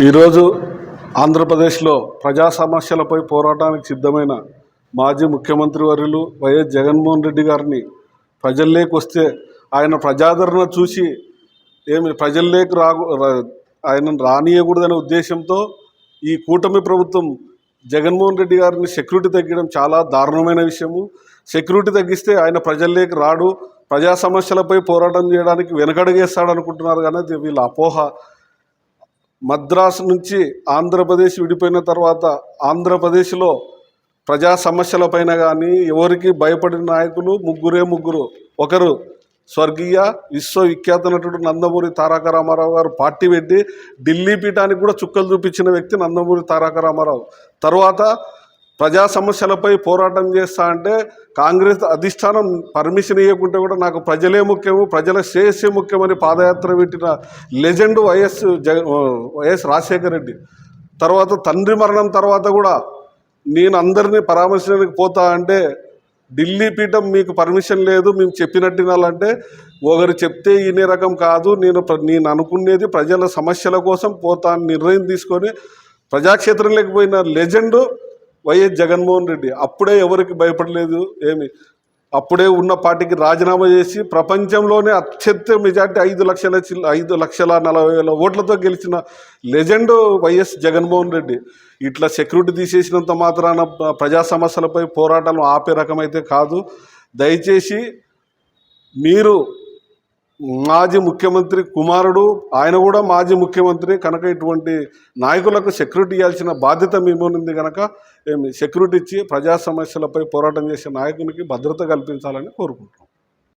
ఈరోజు ఆంధ్రప్రదేశ్లో ప్రజా సమస్యలపై పోరాటానికి సిద్ధమైన మాజీ ముఖ్యమంత్రి వర్యులు వైఎస్ జగన్మోహన్ రెడ్డి గారిని ప్రజల్లోకి వస్తే ఆయన ప్రజాదరణ చూసి ఏమి ప్రజల్లోకి రా- ఆయనను రానియకూడదనే ఉద్దేశంతో ఈ కూటమి ప్రభుత్వం జగన్మోహన్ రెడ్డి గారిని సెక్యూరిటీ తగ్గడం చాలా దారుణమైన విషయము. సెక్యూరిటీ తగ్గిస్తే ఆయన ప్రజల్లోకి రాడు. ప్రజా సమస్యలపై పోరాటం చేయడానికి వెనకడుగేస్తాడు అనుకుంటున్నారు కానీ వీళ్ళ అపోహ. మద్రాసు నుంచి ఆంధ్రప్రదేశ్ విడిపోయిన తర్వాత ఆంధ్రప్రదేశ్లో ప్రజా సమస్యలపైన కానీ ఎవరికి భయపడిన నాయకులు ముగ్గురే ముగ్గురు. ఒకరు స్వర్గీయ విశ్వవిఖ్యాత నటుడు నందమూరి తారక రామారావు గారు పార్టీ పెట్టి ఢిల్లీ పీఠానికి కూడా చుక్కలు చూపించిన వ్యక్తి నందమూరి తారక రామారావు. తర్వాత ప్రజా సమస్యలపై పోరాటం చేస్తా అంటే కాంగ్రెస్ అధిష్టానం పర్మిషన్ ఇవ్వకుంటే కూడా నాకు ప్రజలే ముఖ్యము ప్రజల శ్రేయస్సే ముఖ్యమని పాదయాత్ర పెట్టిన లెజెండ్ వైఎస్ జగ వైఎస్ రాజశేఖర రెడ్డి. తర్వాత తండ్రి మరణం తర్వాత కూడా నేను అందరినీ పరామర్శించడానికి పోతా అంటే ఢిల్లీ పీఠం మీకు పర్మిషన్ లేదు మేము చెప్పినట్టినాలంటే ఒకరు చెప్తే ఇనే రకం కాదు. నేను ప్ర- నేను అనుకునేది ప్రజల సమస్యల కోసం పోతా నిర్ణయం తీసుకొని ప్రజాక్షేత్రం లేకపోయిన లెజెండు వైఎస్ జగన్మోహన్ రెడ్డి. అప్పుడే ఎవరికి భయపడలేదు ఏమి? అప్పుడే ఉన్న పార్టీకి రాజీనామా చేసి ప్రపంచంలోనే అత్యంత మెజార్టీ ఐదు లక్షల ఐదు లక్షల నలభై వేల ఓట్లతో గెలిచిన లెజెండ్ వైఎస్ జగన్మోహన్ రెడ్డి. ఇట్లా సెక్యూరిటీ తీసేసినంత మాత్రాన ప్రజా సమస్యలపై పోరాటాలు ఆపే రకమైతే కాదు. దయచేసి మీరు మాజీ ముఖ్యమంత్రి కుమారుడు ఆయన కూడా మాజీ ముఖ్యమంత్రి కనుక ఇటువంటి నాయకులకు సెక్యూరిటీ ఇవ్వాల్సిన బాధ్యత మీ ఉంది కనుక సెక్యూరిటీ ఇచ్చి ప్రజా సమస్యలపై పోరాటం చేసే నాయకునికి భద్రత కల్పించాలని కోరుకుంటున్నాం.